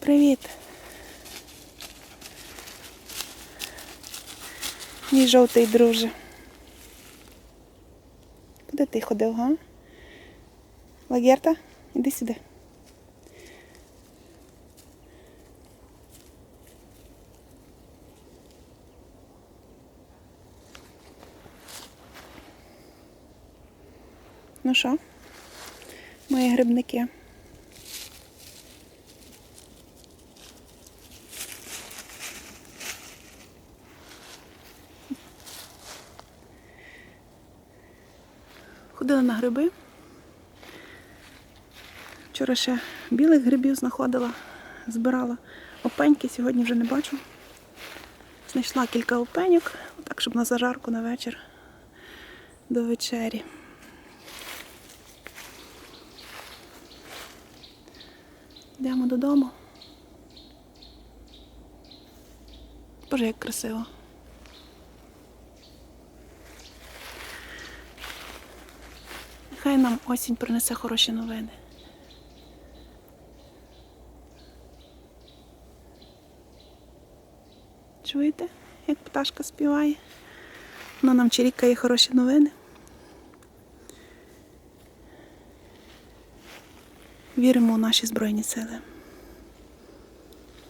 Привіт. Мій жовтий друже. Куди ти ходив, га? Лагерта, іди сюди. Ну що, мої грибники? Ходила на гриби. Вчора ще білих грибів знаходила, збирала опеньки, сьогодні вже не бачу. Знайшла кілька опеньок, так, щоб на зажарку на вечір до вечері. Йдемо додому. Боже, як красиво. Хай нам осінь принесе хороші новини. Чуєте, як пташка співає? Вона нам чирікає хороші новини. Віримо у наші Збройні сили.